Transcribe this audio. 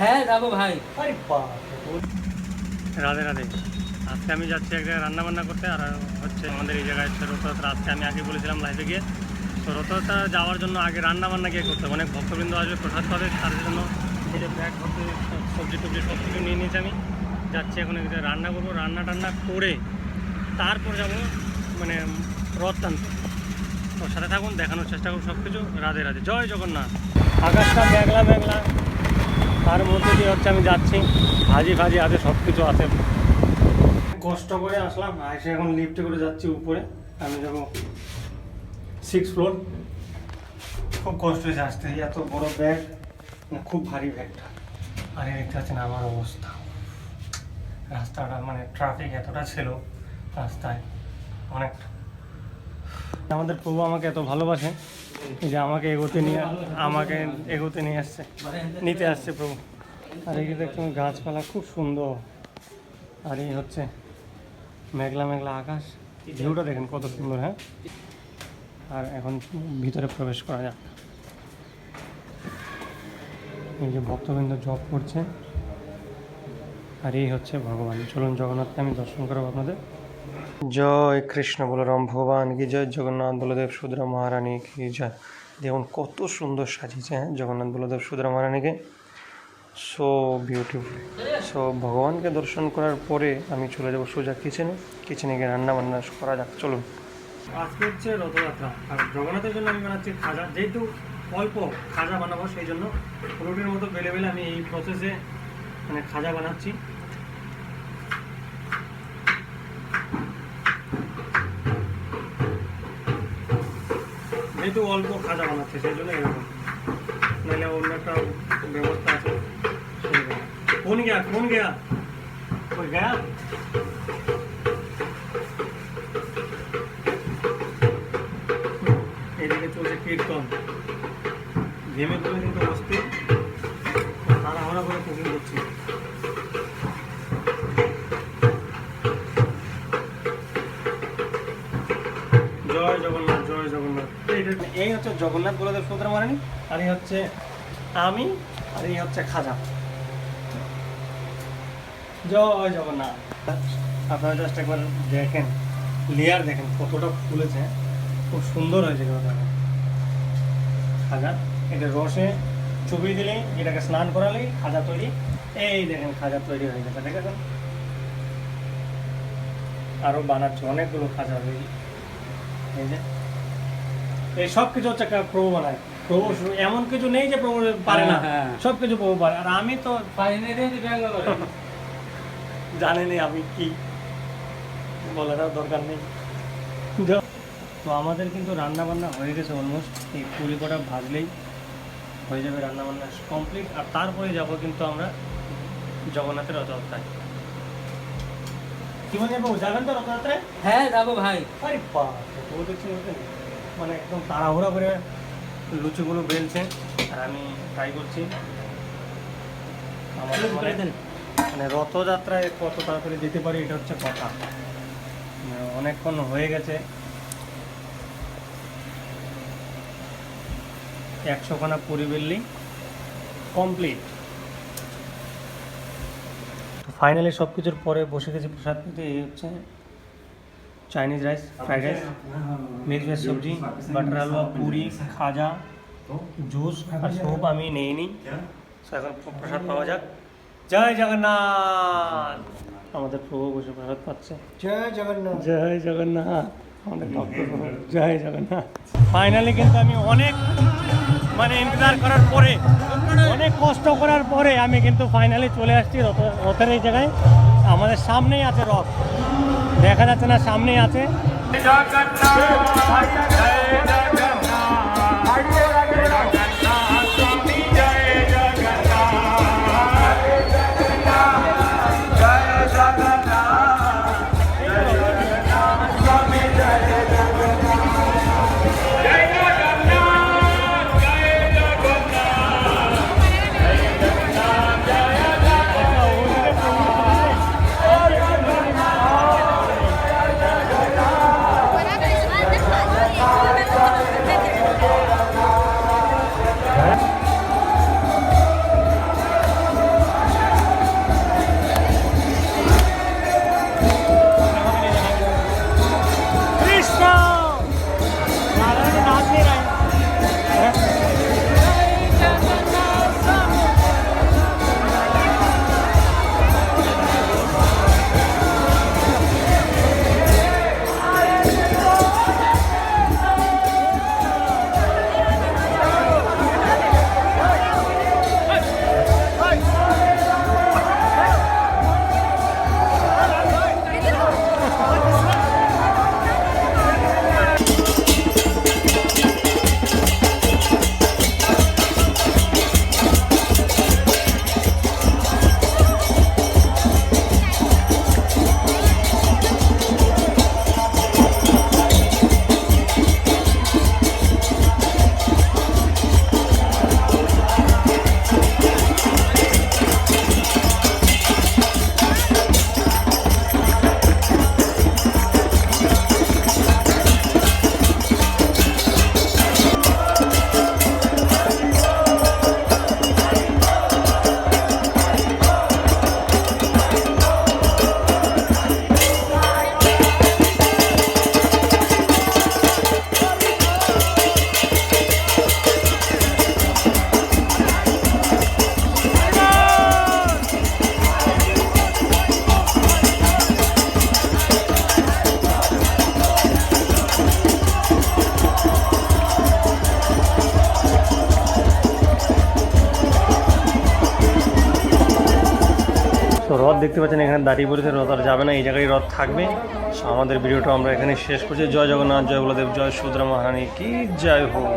হ্যাঁ ভাই। রাধে রাধে। আজকে আমি যাচ্ছি এক জায়গায় রান্নাবান্না করতে, আর হচ্ছে আমাদের এই জায়গায় রথযাত্রা আজকে আমি আগে বলেছিলাম লাইফে গিয়ে। তো রথযাত্রা যাওয়ার জন্য আগে রান্নাবান্না গিয়ে করতে অনেক ভক্তবৃন্দ আসবে, প্রসাদ পাবে, তার জন্য ব্যাগ সবজি টবজি সব কিছু নিয়ে নিয়েছি আমি। যাচ্ছি এখন রান্না করব। রান্না টান্না করে তারপর যাব মানে রথ টানতে তো সাথে থাকুন, দেখানোর চেষ্টা করুন সব কিছু রাধে রাধে। জয় জগন্নাথ। আকাশটা মেঘলা মেঘলা। তার মধ্যে দিয়ে হচ্ছে আমি যাচ্ছি। ভাজি ভাজি আছে সব কিছু আছে। কষ্ট করে আসলাম। এসে এখন লিফটে করে যাচ্ছি উপরে। আমি যাব সিক্স ফ্লোর খুব কষ্ট হয়েছে আসতে। এত বড় ব্যাগ খুব ভারী ব্যাগটা আর এই দেখতে পাচ্ছেন আমার অবস্থা। রাস্তাটা মানে ট্রাফিক এতটা ছিল রাস্তায়। অনেক। আমাদের প্রভু আমাকে এত ভালোবাসে যে আমাকে এগোতে নিয়ে, আমাকে এগোতে নিয়ে আসছে, নিতে আসছে প্রভু। আর এই দেখছেন গাছপালা খুব সুন্দর। আর এই হচ্ছে মেঘলা মেঘলা আকাশ। ভিউটা দেখেন কত সুন্দর হ্যাঁ? আর এখন ভিতরে প্রবেশ করা যাক। এই যে ভক্তবৃন্দ জব করছে। আর এই হচ্ছে ভগবান। চলুন জগন্নাথকে আমি দর্শন করব আপনাদের। জয় কৃষ্ণ, বলরাম ভগবান, কি জয় জগন্নাথ, বলদেব সুদ্রা মহারানী, কি জয়। দেখুন, কত সুন্দর সাজিয়েছে হ্যাঁ জগন্নাথ, বলদেব সুদ্রা মহারানীকে। সো বিউটিফুল সো ভগবানকে দর্শন করার পরে আমি চলে যাব সোজা কিচেনে কিচেনে গিয়ে রান্না বান্না করা যাক, চলুন। আজকে হচ্ছে রথযাত্রা। আর জগন্নাথের জন্য আমি বানাচ্ছি খাজা। যেহেতু অল্প খাজা বানাবো, সেই জন্য রুটির মতো বেলে বেলে আমি এই প্রসেসে মানে খাজা বানাচ্ছি। যেহেতু অল্প খাজা বানাচ্ছে, সেই জন্য এরকম। নাহলে অন্য একটা ব্যবস্থা আছে কোন গেয়া কোন গেয়া? কোন গেয়া? এদিকে চলছে কীর্তন। ঘেমে করে কিন্তু বসতে তাড়াহড়া করে কুকিং করছি এই হচ্ছে জগন্নাথ আর এই হচ্ছে আমি, আর এই হচ্ছে খাজা। জয় জগন্নাথ। আপনারা জাস্ট একবার দেখেন লেয়ার দেখেন কতটা ফুলেছে। খুব সুন্দর হয়েছে খাজা, এটা রসে চুবিয়ে দিলেই, এটাকে স্নান করালেই খাজা তৈরি। এই দেখেন খাজা তৈরি হয়ে গেছে, দেখেছেন? আরও বানাচ্ছে, অনেকগুলো খাজা হয়ে এই যে এই সব কিছু হচ্ছে কা- প্রভু বানায়। প্রভু এমন কিছু নেই যে প্রভু পারে না। হ্যাঁ, হ্যাঁ। সব কিছু প্রভু পারে। আর আমি তো ব্যাঙ্গালোর জানেনি আমি কি। বলাটাও দরকার নেই। তো আমাদের কিন্তু রান্না বান্না হয়ে গেছে অলমোস্ট এই কুড়ি কটা ভাজলেই হয়ে যাবে রান্না বান্না কমপ্লিট আর তারপরে যাব কিন্তু আমরা জগন্নাথের রথযাত্রায়। কি বলছেন বাবু যাবেন তো রথযাত্রায়? হ্যাঁ যাব ভাই। আরে বাপ ও দেখছি মানে একদম তাড়াহুড়া করে লুচিগুলো বেলছে আর আমি ট্রাই করছি। আমাদের মানে মানে রথযাত্রায় কত তাড়াতাড়ি যেতে পারি এটা হচ্ছে কথা। মানে অনেকক্ষণ হয়ে গেছে। একশো খানা পুরি বেললি কমপ্লিট। তো ফাইনালি সব কিছুর পরে বসে গেছি প্রসাদ পেতে এই হচ্ছে Chinese rice fried rice mix veg সবজি বাটার হালুয়া পুরি খাজা জুস আর স্যুপ আমি নেই। নি এখন প্রসাদ পাওয়া যাক। জয় জগন্নাথ! আমাদের প্রভু বসে প্রসাদ পাচ্ছে। জয় জগন্নাথ! জয় জগন্নাথ! আমাদের প্রভু, জয় জগন্নাথ! ফাইনালি কিন্তু আমি অনেক মানে ইন্তজার করার পরে, অনেক কষ্ট করার পরে আমি কিন্তু ফাইনালি চলে আসছি রথ, রথের এই জায়গায়। আমাদের সামনেই আছে রথ। দেখা যাচ্ছে না, সামনেই আছে। Amém. দেখতে পাচ্ছেন এখানে দাঁড়িয়ে পড়েছে, রথ আর যাবে না, এই জায়গায় রথ থাকবে। আমাদের ভিডিওটা আমরা এখানে শেষ করছি। জয় জগন্নাথ, জয় বলদেব, জয় সুদ্রা মহারানী, কি জয় হোক।